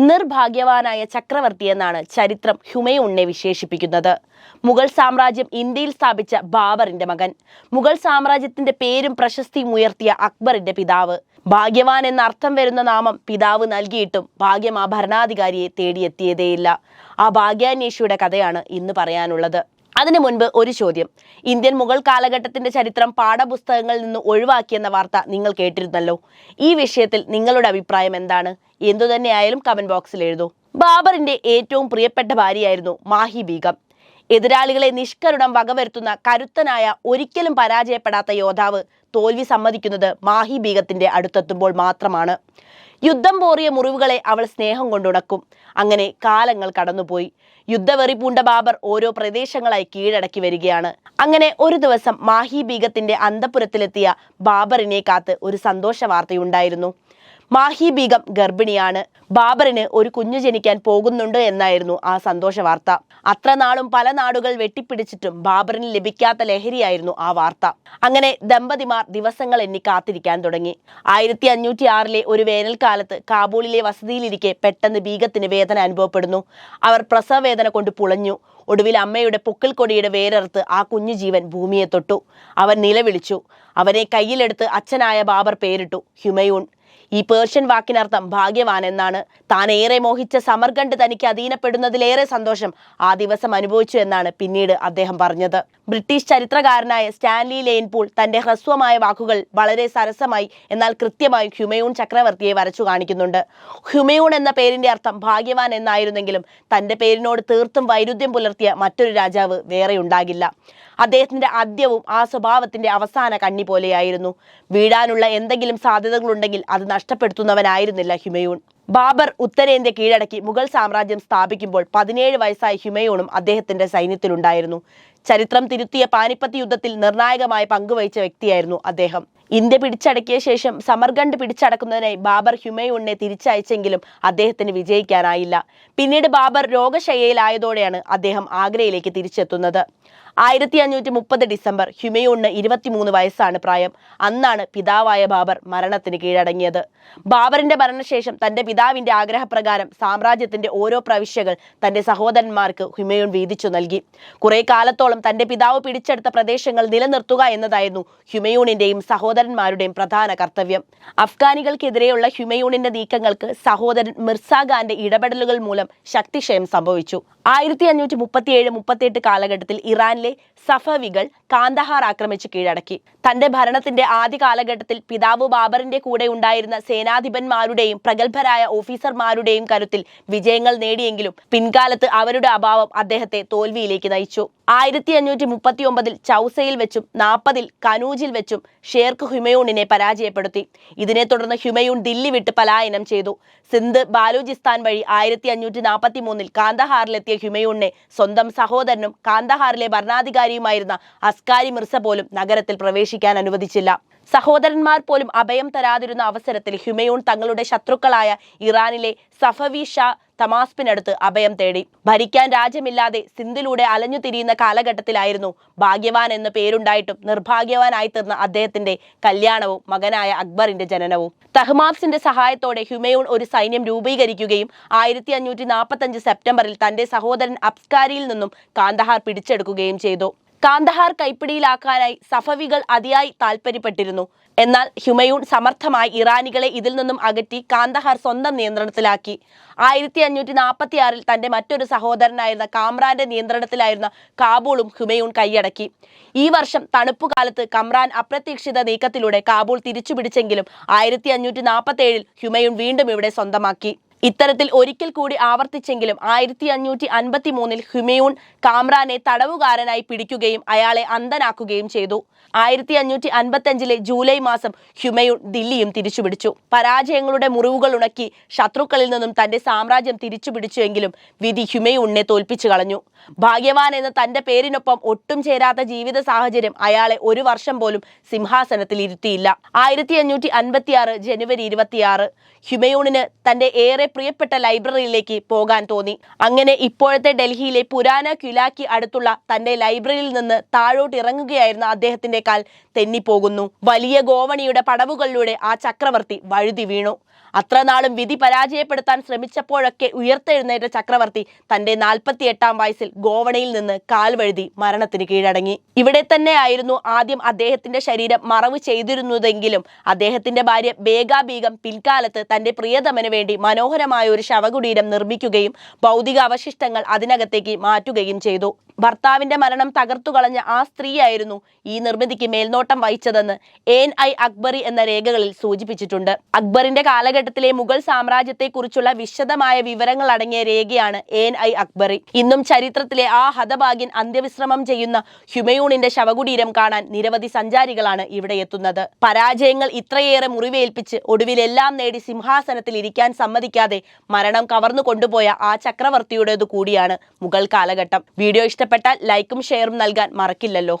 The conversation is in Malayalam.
നിർഭാഗ്യവാനായ ചക്രവർത്തി എന്നാണ് ചരിത്രം ഹുമയൂണിനെ വിശേഷിപ്പിക്കുന്നത്. മുഗൾ സാമ്രാജ്യം ഇന്ത്യയിൽ സ്ഥാപിച്ച ബാബറിന്റെ മകൻ. മുഗൾ സാമ്രാജ്യത്തിന്റെ പേരും പ്രശസ്തിയും ഉയർത്തിയ അക്ബറിന്റെ പിതാവ്. ഭാഗ്യവാൻ എന്ന അർത്ഥം വരുന്ന നാമം പിതാവ് നൽകിയിട്ടും ഭാഗ്യം ആ ഭരണാധികാരിയെ തേടിയെത്തിയതേയില്ല. ആ ഭാഗ്യാന്വേഷിയുടെ കഥയാണ് ഇന്ന് പറയാനുള്ളത്. അതിനു മുൻപ് ഒരു ചോദ്യം. ഇന്ത്യൻ മുഗൾ കാലഘട്ടത്തിന്റെ ചരിത്രം പാഠപുസ്തകങ്ങളിൽ നിന്ന് ഒഴിവാക്കിയെന്ന വാർത്ത നിങ്ങൾ കേട്ടിരുന്നല്ലോ. ഈ വിഷയത്തിൽ നിങ്ങളുടെ അഭിപ്രായം എന്താണ്? എന്തുതന്നെയായാലും കമന്റ് ബോക്സിൽ എഴുതൂ. ബാബറിന്റെ ഏറ്റവും പ്രിയപ്പെട്ട ഭാര്യയായിരുന്നു മാഹി ബീഗം. എതിരാളികളെ നിഷ്കരുണം വകവരുത്തുന്ന കരുത്തനായ ഒരിക്കലും പരാജയപ്പെടാത്ത യോദ്ധാവ് തോൽവി സമ്മതിക്കുന്നത് മാഹി ബീഗത്തിന്റെ അടുത്തെത്തുമ്പോൾ മാത്രമാണ്. യുദ്ധം പോറിയ മുറിവുകളെ അവൾ സ്നേഹം കൊണ്ടുണക്കും അങ്ങനെ കാലങ്ങൾ കടന്നുപോയി. യുദ്ധവെറി പൂണ്ട ബാബർ ഓരോ പ്രദേശങ്ങളായി കീഴടക്കി വരികയാണ്. അങ്ങനെ ഒരു ദിവസം മാഹി ബീഗത്തിന്റെ അന്തപുരത്തിലെത്തിയ ബാബറിനെ കാത്ത് ഒരു സന്തോഷ വാർത്തയുണ്ടായിരുന്നു. മാഹി ബീഗം ഗർഭിണിയാണ്. ബാബറിന് ഒരു കുഞ്ഞു ജനിക്കാൻ പോകുന്നുണ്ട് എന്നായിരുന്നു ആ സന്തോഷ വാർത്ത. അത്ര നാളും പല നാടുകൾ വെട്ടിപ്പിടിച്ചിട്ടും ബാബറിന് ലഭിക്കാത്ത ലഹരിയായിരുന്നു ആ വാർത്ത. അങ്ങനെ ദമ്പതിമാർ ദിവസങ്ങൾ എണ്ണി കാത്തിരിക്കാൻ തുടങ്ങി. ആയിരത്തി അഞ്ഞൂറ്റി ആറിലെ ഒരു വേനൽക്കാലത്ത് കാബൂളിലെ വസതിയിലിരിക്കെ പെട്ടെന്ന് ബീഗത്തിന് വേദന അനുഭവപ്പെടുന്നു. അവർ പ്രസവ വേദന കൊണ്ട് പുളഞ്ഞു. ഒടുവിൽ അമ്മയുടെ പൊക്കിൽ കൊടിയുടെ വേരറുത്ത് ആ കുഞ്ഞു ജീവൻ ഭൂമിയെ തൊട്ടു. അവൻ നിലവിളിച്ചു. അവനെ കയ്യിലെടുത്ത് അച്ഛനായ ബാബർ പേരിട്ടു. ഹ്യുമയൂൺ ഈ പേർഷ്യൻ വാക്കിനർത്ഥം ഭാഗ്യവാൻ എന്നാണ് താൻ ഏറെ മോഹിച്ച സമർഗണ്ട് തനിക്ക് അധീനപ്പെടുന്നതിലേറെ സന്തോഷം ആ ദിവസം അനുഭവിച്ചു എന്നാണ് പിന്നീട് അദ്ദേഹം പറഞ്ഞത്. ബ്രിട്ടീഷ് ചരിത്രകാരനായ സ്റ്റാൻലി ലെയിൻപൂൾ തന്റെ ഹ്രസ്വമായ വാക്കുകൾ വളരെ സരസമായി എന്നാൽ കൃത്യമായി ഹ്യുമയൂൺ ചക്രവർത്തിയെ വരച്ചു കാണിക്കുന്നുണ്ട്. ഹ്യുമയൂൺ എന്ന പേരിന്റെ അർത്ഥം ഭാഗ്യവാൻ എന്നായിരുന്നെങ്കിലും തന്റെ പേരിനോട് തീർത്തും വൈരുദ്ധ്യം പുലർത്തിയ മറ്റൊരു രാജാവ് വേറെ ഉണ്ടാകില്ല അദ്ദേഹത്തിന്റെ ആദ്യവും ആ സ്വഭാവത്തിന്റെ അവസാന കണ്ണി പോലെയായിരുന്നു. വീഴാനുള്ള എന്തെങ്കിലും സാധ്യതകളുണ്ടെങ്കിൽ അത് നഷ്ടപ്പെടുത്തുന്നവനായിരുന്നില്ല ഹുമയൂൺ. ബാബർ ഉത്തരേന്ത്യ കീഴടക്കി മുഗൾ സാമ്രാജ്യം സ്ഥാപിക്കുമ്പോൾ പതിനേഴ് വയസ്സായ ഹുമയൂണും അദ്ദേഹത്തിന്റെ സൈന്യത്തിലുണ്ടായിരുന്നു. ചരിത്രം തിരുത്തിയ പാനിപ്പത്ത് യുദ്ധത്തിൽ നിർണായകമായ പങ്കുവഹിച്ച വ്യക്തിയായിരുന്നു അദ്ദേഹം. ഇന്ത്യ പിടിച്ചടക്കിയ ശേഷം സമർഗണ്ട് പിടിച്ചടക്കുന്നതിനായി ബാബർ ഹുമയൂണിനെ തിരിച്ചയച്ചെങ്കിലും അദ്ദേഹത്തിന് വിജയിക്കാനായില്ല. പിന്നീട് ബാബർ രോഗശയ്യയിലായതോടെയാണ് അദ്ദേഹം ആഗ്രയിലേക്ക് തിരിച്ചെത്തുന്നത്. ആയിരത്തി അഞ്ഞൂറ്റി മുപ്പത് ഡിസംബർ ഹുമയൂണിന് ഇരുപത്തിമൂന്ന് വയസ്സാണ് പ്രായം. അന്നാണ് പിതാവായ ബാബർ മരണത്തിന് കീഴടങ്ങിയത്. ബാബറിന്റെ മരണശേഷം തന്റെ പിതാവിന്റെ ആഗ്രഹപ്രകാരം സാമ്രാജ്യത്തിന്റെ ഓരോ പ്രവിശ്യകൾ തന്റെ സഹോദരന്മാർക്ക് ഹുമയൂൺ വീതിച്ചു നൽകി. കുറെ കാലത്തോളം തന്റെ പിതാവ് പിടിച്ചെടുത്ത പ്രദേശങ്ങൾ നിലനിർത്തുക എന്നതായിരുന്നു ഹുമയൂണിന്റെയും സഹോദരന്മാരുടെയും പ്രധാന കർത്തവ്യം. അഫ്ഗാനികൾക്കെതിരെയുള്ള ഹുമയൂണിന്റെ നീക്കങ്ങൾക്ക് സഹോദരൻ മിർസ ഖാന്റെ ഇടപെടലുകൾ മൂലം ശക്തിക്ഷയം സംഭവിച്ചു. ആയിരത്തി അഞ്ഞൂറ്റി മുപ്പത്തിയേഴ് മുപ്പത്തിയെട്ട് കാലഘട്ടത്തിൽ ഇറാനിലെ സഫവികൾ കാന്തഹാർ ആക്രമിച്ച് കീഴടക്കി. തന്റെ ഭരണത്തിന്റെ ആദ്യ കാലഘട്ടത്തിൽ പിതാവ് ബാബറിന്റെ കൂടെ ഉണ്ടായിരുന്ന സേനാധിപന്മാരുടെയും പ്രഗത്ഭരായ ഓഫീസർമാരുടെയും കരുത്തിൽ വിജയങ്ങൾ നേടിയെങ്കിലും പിൻകാലത്ത് അവരുടെ അഭാവം അദ്ദേഹത്തെ തോൽവിയിലേക്ക് നയിച്ചു. ആയിരത്തി അഞ്ഞൂറ്റി മുപ്പത്തി ഒമ്പതിൽ ചൗസയിൽ വെച്ചും നാൽപ്പതിൽ കനൂജിൽ വെച്ചും ഷേർക്ക് ഹുമയൂണിനെ പരാജയപ്പെടുത്തി. ഇതിനെ തുടർന്ന് ഹുമയൂൺ ദില്ലി വിട്ട് പലായനം ചെയ്തു. സിന്ധ് ബാലൂചിസ്ഥാൻ വഴി ആയിരത്തി അഞ്ഞൂറ്റി നാൽപ്പത്തി മൂന്നിൽ കാന്തഹാറിലെത്തിയ ഹുമയൂണിനെ സ്വന്തം സഹോദരനും കാന്തഹാറിലെ ഭരണാധികാരിയുമായിരുന്ന അസ്കാരി മിർസ പോലും നഗരത്തിൽ പ്രവേശിക്കാൻ അനുവദിച്ചില്ല. സഹോദരന്മാർ പോലും അഭയം തരാതിരുന്ന അവസരത്തിൽ ഹുമയൂൺ തങ്ങളുടെ ശത്രുക്കളായ ഇറാനിലെ സഫവി ഷാ തമാസ്പിനടുത്ത് അഭയം തേടി. ഭരിക്കാൻ രാജ്യമില്ലാതെ സിന്ധിലൂടെ അലഞ്ഞു തിരിയുന്ന കാലഘട്ടത്തിലായിരുന്നു ഭാഗ്യവാൻ എന്ന പേരുണ്ടായിട്ടും നിർഭാഗ്യവാനായി തീർന്ന അദ്ദേഹത്തിന്റെ കല്യാണവും മകനായ അക്ബറിന്റെ ജനനവും. തഹ്മാബ്സിന്റെ സഹായത്തോടെ ഹുമയൂൺ ഒരു സൈന്യം രൂപീകരിക്കുകയും ആയിരത്തി അഞ്ഞൂറ്റി നാൽപ്പത്തഞ്ച് സെപ്റ്റംബറിൽ തന്റെ സഹോദരൻ അബ്സ്കാരിയിൽ നിന്നും കാന്തഹാർ പിടിച്ചെടുക്കുകയും ചെയ്തു. കാന്തഹാർ കൈപ്പിടിയിലാക്കാനായി സഫവികൾ അതിയായി താൽപ്പര്യപ്പെട്ടിരുന്നു എന്നാൽ ഹുമയൂൺ സമർത്ഥമായി ഇറാനികളെ ഇതിൽ നിന്നും അകറ്റി കാന്തഹാർ സ്വന്തം നിയന്ത്രണത്തിലാക്കി. ആയിരത്തി അഞ്ഞൂറ്റി നാൽപ്പത്തി ആറിൽ തന്റെ മറ്റൊരു സഹോദരനായിരുന്ന കാമ്രാന്റെ നിയന്ത്രണത്തിലായിരുന്ന കാബൂളും ഹുമയൂൺ കൈയടക്കി. ഈ വർഷം തണുപ്പുകാലത്ത് കമ്രാൻ അപ്രതീക്ഷിത നീക്കത്തിലൂടെ കാബൂൾ തിരിച്ചുപിടിച്ചെങ്കിലും ആയിരത്തി അഞ്ഞൂറ്റി നാൽപ്പത്തി ഏഴിൽ ഹുമയൂൺ വീണ്ടും ഇവിടെ സ്വന്തമാക്കി. ഇത്തരത്തിൽ ഒരിക്കൽ കൂടി ആവർത്തിച്ചെങ്കിലും ആയിരത്തി അഞ്ഞൂറ്റി അൻപത്തി മൂന്നിൽ ഹുമയൂൺ കാമ്രാനെ തടവുകാരനായി പിടിക്കുകയും അയാളെ അന്ധനാക്കുകയും ചെയ്തു. ആയിരത്തി അഞ്ഞൂറ്റി അൻപത്തഞ്ചിലെ ജൂലൈ മാസം ഹുമയൂൺ ദില്ലിയും തിരിച്ചുപിടിച്ചു. പരാജയങ്ങളുടെ മുറിവുകൾ ഉണക്കി ശത്രുക്കളിൽ നിന്നും തന്റെ സാമ്രാജ്യം തിരിച്ചുപിടിച്ചുവെങ്കിലും വിധി ഹുമയൂണിനെ തോൽപ്പിച്ചു കളഞ്ഞു. ഭാഗ്യവാൻ എന്ന തന്റെ പേരിനൊപ്പം ഒട്ടും ചേരാത്ത ജീവിത സാഹചര്യം അയാളെ ഒരു വർഷം പോലും സിംഹാസനത്തിൽ ഇരുത്തിയില്ല ആയിരത്തി അഞ്ഞൂറ്റി അൻപത്തി ആറ് ജനുവരി ഇരുപത്തിയാറ് ഹുമയൂണിന് തന്റെ ഏറെ പ്രിയപ്പെട്ട ലൈബ്രറിയിലേക്ക് പോകാൻ തോന്നി. അങ്ങനെ ഇപ്പോഴത്തെ ഡൽഹിയിലെ പുരാന ക്യുലാക്കി അടുത്തുള്ള തന്റെ ലൈബ്രറിയിൽ നിന്ന് താഴോട്ട് ഇറങ്ങുകയായിരുന്ന അദ്ദേഹത്തിന്റെ കാൽ തെന്നിപ്പോകുന്നു. വലിയ ഗോവണിയുടെ പടവുകളിലൂടെ ആ ചക്രവർത്തി വഴുതി വീണു. അത്ര നാളും വിധി പരാജയപ്പെടുത്താൻ ശ്രമിച്ചപ്പോഴൊക്കെ ഉയർത്തെഴുന്നേറ്റ ചക്രവർത്തി തന്റെ നാൽപ്പത്തി എട്ടാം വയസ്സിൽ ഗോവണയിൽ നിന്ന് കാൽവഴുതി മരണത്തിന് കീഴടങ്ങി. ഇവിടെ തന്നെയായിരുന്നു ആദ്യം അദ്ദേഹത്തിന്റെ ശരീരം മറവ് ചെയ്തിരുന്നതെങ്കിലും അദ്ദേഹത്തിന്റെ ഭാര്യ ബേഗാബീഗം പിൽക്കാലത്ത് തന്റെ പ്രിയതമന് വേണ്ടി മനോഹരമായ ഒരു ശവകുടീരം നിർമ്മിക്കുകയും ഭൗതിക അവശിഷ്ടങ്ങൾ അതിനകത്തേക്ക് മാറ്റുകയും ചെയ്തു. ഭർത്താവിന്റെ മരണം തകർത്തു കളഞ്ഞ ആ സ്ത്രീയായിരുന്നു ഈ നിർമ്മിതിക്ക് മേൽനോട്ടം വഹിച്ചതെന്ന് എൻ ഐ അക്ബറി എന്ന രേഖകളിൽ സൂചിപ്പിച്ചിട്ടുണ്ട്. അക്ബറിന്റെ കാലഘട്ടത്തിലെ മുഗൾ സാമ്രാജ്യത്തെക്കുറിച്ചുള്ള വിശദമായ വിവരങ്ങൾ അടങ്ങിയ രേഖയാണ് എൻ ഐ അക്ബറി. ഇന്നും ചരിത്രത്തിലെ ആ ഹതഭാഗ്യൻ അന്ത്യവിശ്രമം ചെയ്യുന്ന ഹ്യുമയൂണിന്റെ ശവകുടീരം കാണാൻ നിരവധി സഞ്ചാരികളാണ് ഇവിടെ എത്തുന്നത്. പരാജയങ്ങൾ ഇത്രയേറെ മുറിവേൽപ്പിച്ച് ഒടുവിലെല്ലാം നേടി സിംഹാസനത്തിൽ ഇരിക്കാൻ സമ്മതിക്കാതെ മരണം കവർന്നു കൊണ്ടുപോയ ആ ചക്രവർത്തിയുടേതു കൂടിയാണ് മുഗൾ കാലഘട്ടം. വീഡിയോ ഇഷ്ടപ്പെട്ടാൽ ലൈക്കും ഷെയറും നൽകാൻ മറക്കില്ലല്ലോ.